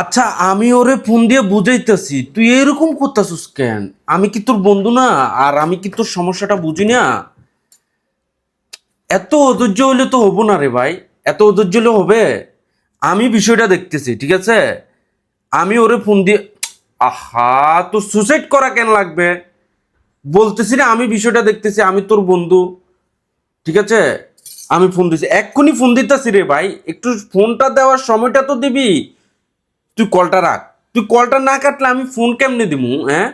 আচ্ছা আমি ওরে ফোন দিয়ে বুঝাইতেছি। তুই এরকম করতেছিস কেন? আমি কি তোর বন্ধু না? আর আমি কি তোর সমস্যাটা বুঝি না? এত অধৈর্য হলে তো হব না রে ভাই। এত অধৈর্য হলে হবে? আমি বিষয়টা দেখতেছি, ঠিক আছে? আমি ওরে ফোন দিয়ে আহা তো সুসাইড করা কেন লাগবে? বলতেছি না, আমি বিষয়টা দেখতেছি, আমি তোর বন্ধু। ঠিক আছে? আমি ফোন দিছি। এক্ষুনি ফোন দিতেছি রে ভাই। একটু ফোনটা দেওয়ার সময়টা তো দিবি। তুই কলটা রাখ। তুই কলটা না কাটলে আমি ফোন কেমনে দিমু হ্যাঁ?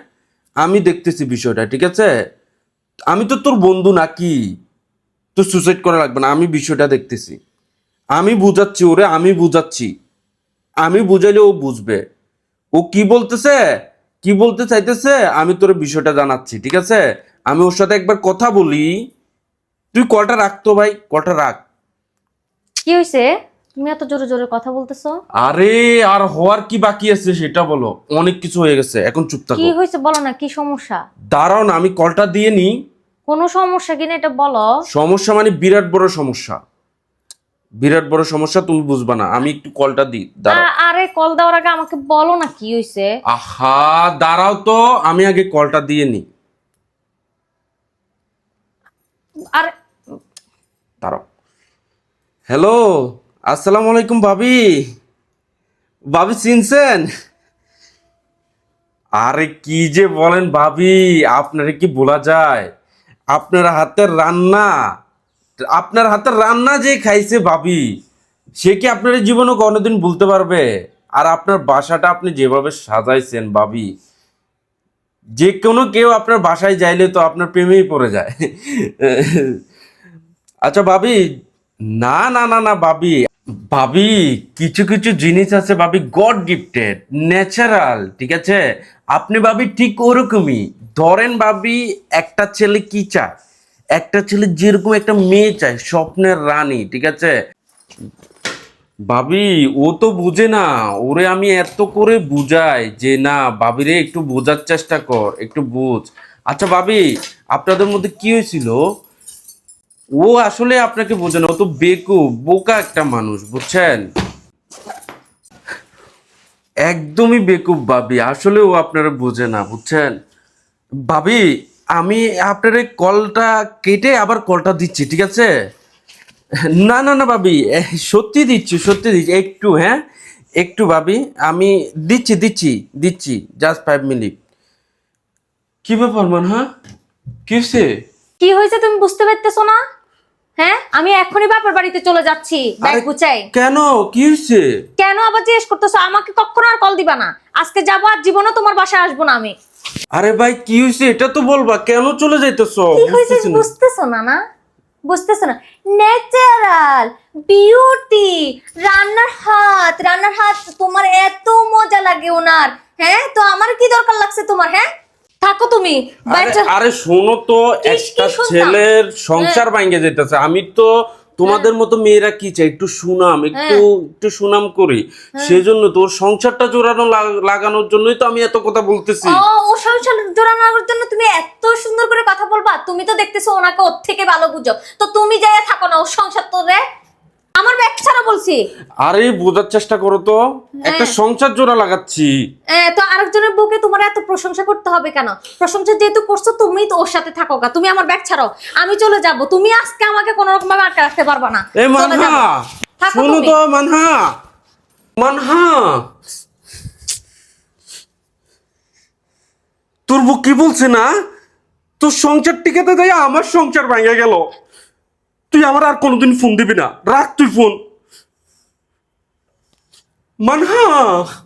আমি দেখতেছি বিষয়টা, ঠিক আছে? আমি তো তোর বন্ধু নাকি তোর সুসাইড করা লাগবে না, আমি বিষয়টা দেখতেছি। আমি বুঝাচ্ছি ওরে, আমি বুঝাচ্ছি। আমি বুঝাইলে ও বুঝবে। ও কি বলতেছে? কি বলতে চাইতেছে? আমি তোর বিষয়টা জানাচ্ছি, ঠিক আছে? আমি ওর সাথে একবার কথা বলি। তুই কলটা রাখতো ভাই, কলটা রাখ। কি হয়েছে তুমি এত জোরে জোরে কথা বলতেছো? আরে আর হওয়ার কি বাকি আছে সেটা বলো। অনেক কিছু হয়ে গেছে এখন চুপ থাকো। কি হয়েছে বলো না কি সমস্যা? দাঁড়াও না আমি কলটা দিয়ে নি কোনো সমস্যা কিনা এটা বলো। সমস্যা মানে বিরাট বড় সমস্যা। বিরাট বড় সমস্যা তুমি বুঝবা না আমি একটু কলটা দিই দাঁড়াও। আরে কল দেওয়ার আগে আমাকে বলো না কি হয়েছে। আহা দাঁড়াও তো আমি আগে কলটা দিয়ে নি আর দাঁড়াও। হ্যালো আসসালামু আলাইকুম ভাবি। ভাবি চিনছেন? আরে কি যে বলেন ভাবি, আপনারে কি বলা যায়? আপনার হাতের রান্না, আপনার হাতের রান্না যে খাইছে ভাবি, সে কি আপনার জীবনে কোনোদিন বলতে পারবে? আর আপনার বাসাটা আপনি যেভাবে সাজাইছেন ভাবি, যে কোনো কেউ আপনার বাসায় যাইলে তো আপনার প্রেমেই পড়ে যায়। আচ্ছা ভাবি, না না না না ভাবি ভাবি, কিছু কিছু জিনিস আছে ভাবি গড গিফটেড ন্যাচারাল ঠিক আছে? আপনি ভাবি ঠিক ওরকমই। ধরেন ভাবি, একটা ছেলে কি চায়? একটা ছেলে যেরকম একটা মেয়ে চায়, স্বপ্নের রানী, ঠিক আছে? ভাবি, ও তো বুঝে না। ওরে আমি এত করে বুঝাই যে না ভাবিরে একটু বোঝার চেষ্টা কর, একটু বুঝ। আচ্ছা ভাবি, আপনাদের মধ্যে কি হয়েছিল? ও আসলে আপনাকে বোঝে না ও তো বেকু, বোকা একটা মানুষ, বুঝছেন? একদমই বেকুব ভাবি আসলে ও আপনারা বোঝে না, বুঝছেন? ভাবি আমি আপনার এই কলটা কেটে আবার কলটা দিচ্ছি, ঠিক আছে? না না না ভাবি সত্যি দিচ্ছি সত্যি দিচ্ছি, একটু হ্যাঁ? একটু ভাবি আমি দিচ্ছি দিচ্ছি দিচ্ছি জাস্ট ফাইভ মিনিট কি ব্যাপার মান হ্যাঁ কি হয়েছে কি হয়েছে তুমি বুঝতে পারতেছো না? হ্যাঁ? আমি এখনই বাপের বাড়িতে চলে যাচ্ছি ব্যাগ গুছাই। কেন? কি হয়েছে? কেন আবার জিজ্ঞেস করতেছো? আমাকে কখনো আর কল দিবা না। আজকে যাব আর জীবনও তোমার বাসায় আসব না আমি। আরে ভাই কি হয়েছে? এটা তো বলবা কেন চলে যাইতেছ? কি হয়েছে বুঝতেছো না। না বুঝতেছো না। ন্যাচারাল বিউটি রান্নার হাত রান্নার হাত তোমার এত মজা লাগে ওনার। হ্যাঁ? তো আমার কি দরকার লাগছে তোমার হ্যাঁ? থাকো তুমি আরে শোনো তো একটা ছেলের সংসার ভাঙ্গে যেতেছে। আমি তো তোমাদের মতো মেয়েরা কি চাই? একটু সুনাম একটু একটু সুনাম করি। সেজন্য তোর সংসারটা জোরানো লাগানোর জন্যই তো আমি এত কথা বলতেছি। ও ও সংসার জোরানোর জন্য তুমি এত সুন্দর করে কথা বলবা। তুমি তো দেখতেছো ওনাকে ওর থেকে ভালো বুঝো। তো তুমি যাইয়া থাকো না ওর সংসার তো রে। আমার ব্যাগ ছাড়া বলছি। আরে বোঝার চেষ্টা করো তো। একটা সংসার জোড়া লাগাচ্ছি। তো আরেকজনের বউকে তোমার এত প্রশংসা করতে হবে কেন? প্রশংসা যেহেতু করছ তুমি তো ওর সাথে থাকো গা। তুমি আমার ব্যাগ আমি চলে যাব। তুমি আজকে আমাকে কোনো রকম ভাবে আটকে রাখতে পারবা না। এ মানহা। শোনো তো মানহা! মানহা! তোর বুক কি বলছে না? তোর সংসার টিকাতে যাই আমার সংসার ভেঙে গেল। তুই আমার আর কোনোদিন ফোন দিবি না। রাখ তুই ফোন। মানহা!